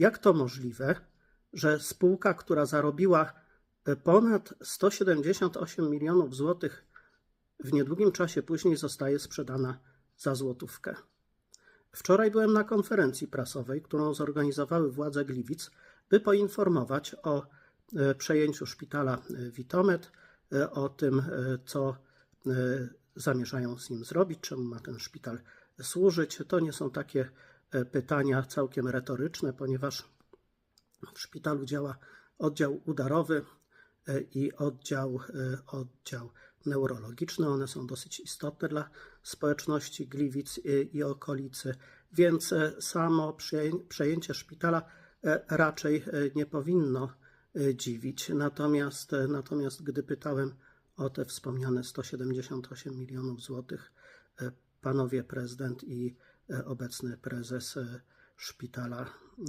jak to możliwe, że spółka, która zarobiła e, ponad 178 milionów złotych, w niedługim czasie później zostaje sprzedana za złotówkę. Wczoraj byłem na konferencji prasowej, którą zorganizowały władze Gliwic, by poinformować o e, przejęciu szpitala e, Witomet, o tym, co zamierzają z nim zrobić, czemu ma ten szpital służyć. To nie są takie pytania całkiem retoryczne, ponieważ w szpitalu działa oddział udarowy e, i oddział, e, oddział neurologiczny. One są dosyć istotne dla społeczności Gliwic i, okolicy, więc e, samo przejęcie szpitala e, raczej e, nie powinno e, dziwić. Natomiast, e, natomiast gdy pytałem o te wspomniane 178 milionów złotych, e, panowie prezydent i e, obecny prezes szpitala